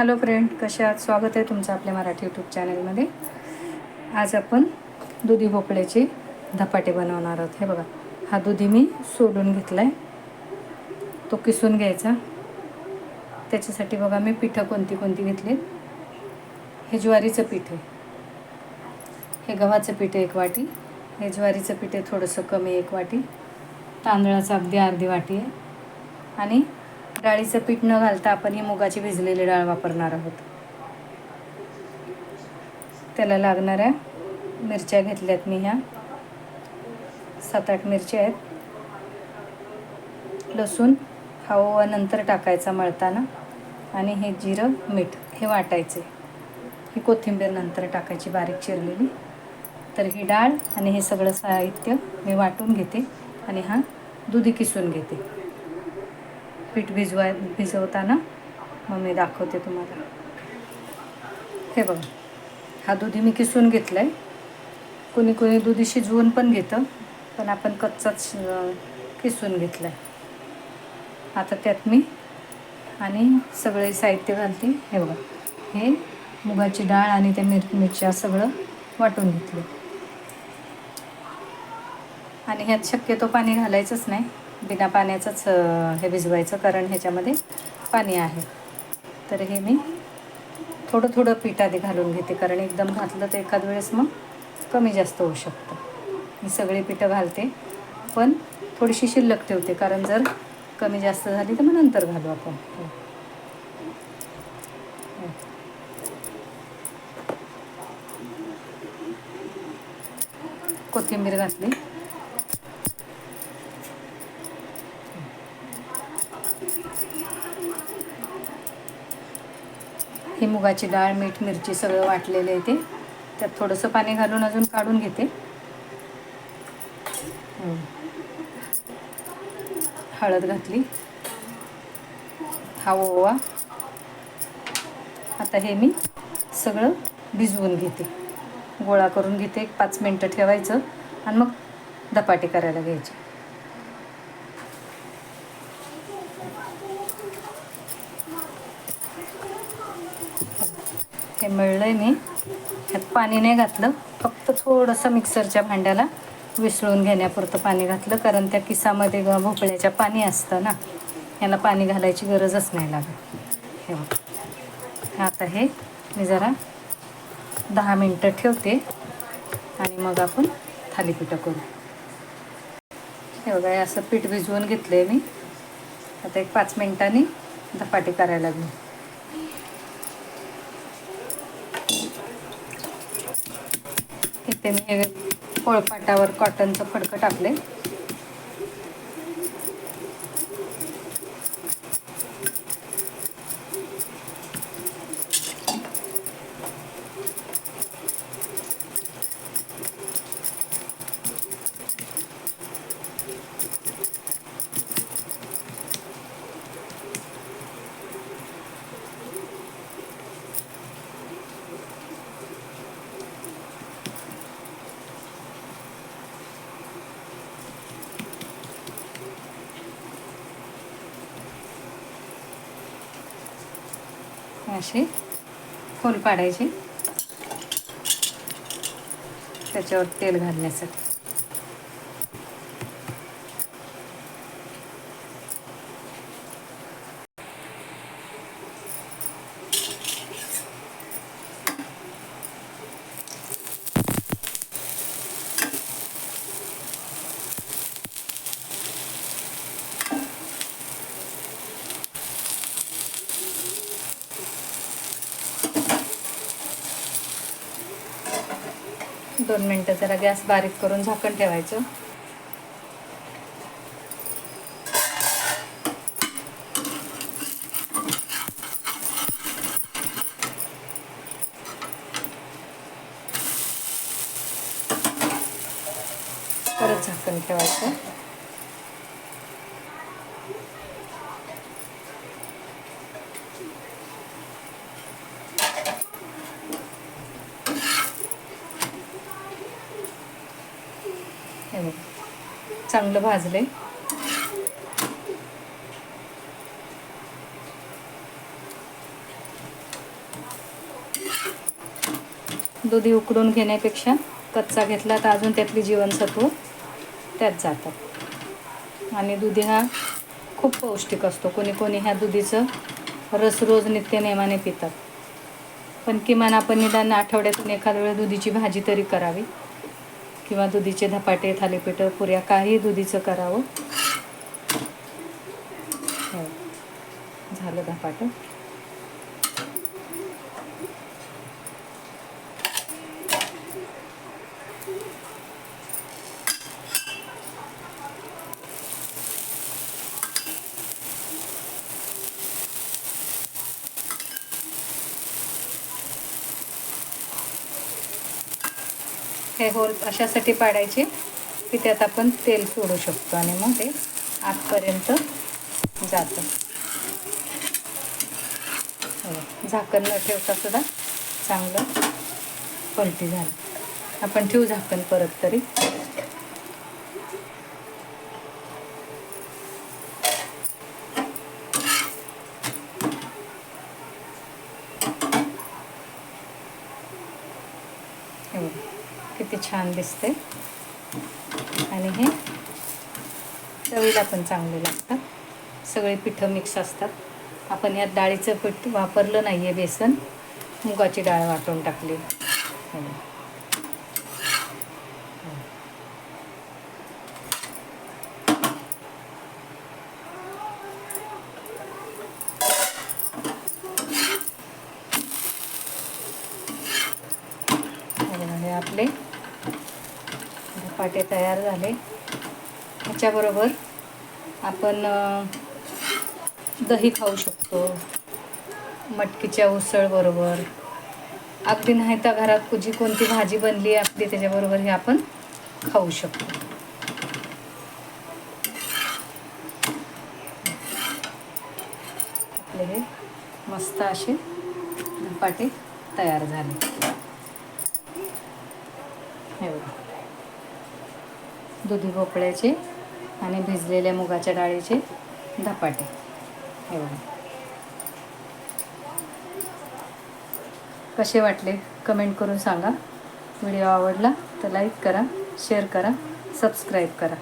Hello friend कशा आहात? स्वागत आहे तुमचं आपल्या मराठी यूट्यूब चॅनलमध्ये आज आपण दुधी भोपळ्याचे धपाटे बनवणार आहोत. हे बघा हा दुधी मी सोडून घेतला आहे तो किसून घ्यायचा. त्याच्यासाठी बघा मी पिठं कोणती कोणती घेतली हे ज्वारीचं पीठ आहे. हे गव्हाचं पीठ आहे एक वाटी. हे ज्वारीचं पीठ आहे थोडंसं कमी एक वाटी. तांदळाचं अगदी अर्धी वाटी आहे. आणि डाळीचं पीठ न घालता आपण ही मुगाची भिजलेली डाळ वापरणार आहोत. त्याला लागणाऱ्या मिरच्या घेतल्यात मी ह्या. सात आठ मिरच्या आहेत. लसूण हा ओवा नंतर टाकायचा मळताना आणि हे जिरं मीठ हे वाटायचे. ही कोथिंबीर नंतर टाकायची बारीक चिरलेली. तर ही डाळ आणि हे सगळं साहित्य मी वाटून घेते आणि हा दुधी किसून घेते. पीठ भिजवाय भिजवताना मग मी दाखवते तुम्हाला. हे बघा हा दुधी मी किसून घेतला आहे कोणी कोणी दुधी शिजवून पण घेतं पण आपण कच्चाच किसून घेतला आहे आता त्यात मी आणि सगळे साहित्य घालते. हे बघा हे मुगाची डाळ आणि त्या मिर मिरच्या सगळं वाटून घेतलं आणि ह्यात शक्यतो पाणी घालायचंच नाही. बिना पाण्याचंच हे भिजवायचं कारण ह्याच्यामध्ये पाणी आहे. तर हे मी थोडं थोडं पीठ आधी घालून घेते कारण एकदम घातलं तर एखाद वेळेस मग कमी जास्त होऊ शकतं. मी सगळी पिठं घालते पण थोडीशी शिल्लक ठेवते कारण जर कमी जास्त झाली तर मग नंतर घालू आपण. कोथिंबीर घातली. ही मुगाची डाळ मीठ मिरची सगळं वाटलेलं आहे ते. त्यात थोडंसं पाणी घालून अजून काढून घेते. हळद घातली. हा ओवा. आता हे मी सगळं भिजवून घेते. गोळा करून घेते. एक पाच मिनटं ठेवायचं. आणि मग धपाटे करायला घ्यायचे. हे मळलं आहे मी. ह्यात पाणी नाही घातलं. फक्त थोडंसं मिक्सरच्या भांड्याला विसळून घेण्यापुरतं पाणी घातलं कारण त्या किसामध्ये भोपळ्याच्या पाणी असतं ना. याला पाणी घालायची गरजच नाही लागत. हे बघ. आता हे मी जरा दहा मिनटं ठेवते आणि मग आपण थालीपीठं करू. हे बघा असं पीठ भिजवून घेतलं आहे मी. आता एक पाच मिनटांनी धपाटी करायला लागली इथे मी हे पोळपाटावर कॉटनचं फडकं टाकले असे खोल पाडायचे त्याच्यावर तेल घालण्यासाठी. दोन मिनटं जरा गॅस बारीक करून झाकण ठेवायचं. परत झाकण ठेवायचं. चांगलं भाजलं आहे दुधी उकडून घेण्यापेक्षा कच्चा घेतला तर अजून त्यातली जीवनसत्व त्यात जातात आणि दुधी हा खूप पौष्टिक असतो. कोणी कोणी ह्या दुधीचं रस रोज नित्य नेमाने पितात. पण किमान आपण निदान आठवड्यातून एखाद वेळ दुधीची भाजी तरी करावी. किंवा दुधीचे धपाटे थालीपीठं पुऱ्या काही दुधीचं करावं हो. झालं धपाटं हे होल अशासाठी पाडायचे की त्यात आपण तेल सोडू शकतो आणि मग ते आतपर्यंत जातं. हो, झाकण न ठेवता सुद्धा चांगलं पलटी झालं. आपण ठेवू झाकण परत तरी हे बघा, किती छान दिसते. आणि हे चवीला पण चांगले लागतात. सगळे पिठं मिक्स असतात. आपण यात डाळीचं पीठ वापरलं नाही आहे बेसन. मुगाची डाळ वाटून टाकली. हे आपले धपाटे तयार झाले. ह्याच्याबरोबर आपण दही खाऊ शकतो. मटकीच्या उसळबरोबर अगदी नाही तर घरात जी कोणती भाजी बनली अगदी त्याच्याबरोबर हे आपण खाऊ शकतो. आपले हे मस्त असे धपाटे तयार झाले. हे बघा. दुधी भोपळ्याचे आणि भिजलेल्या मुगाच्या डाळीचे धपाटे. एवढे कसे वाटले? कमेंट करून सांगा. व्हिडिओ आवडला तर लाईक करा शेअर करा सबस्क्राईब करा.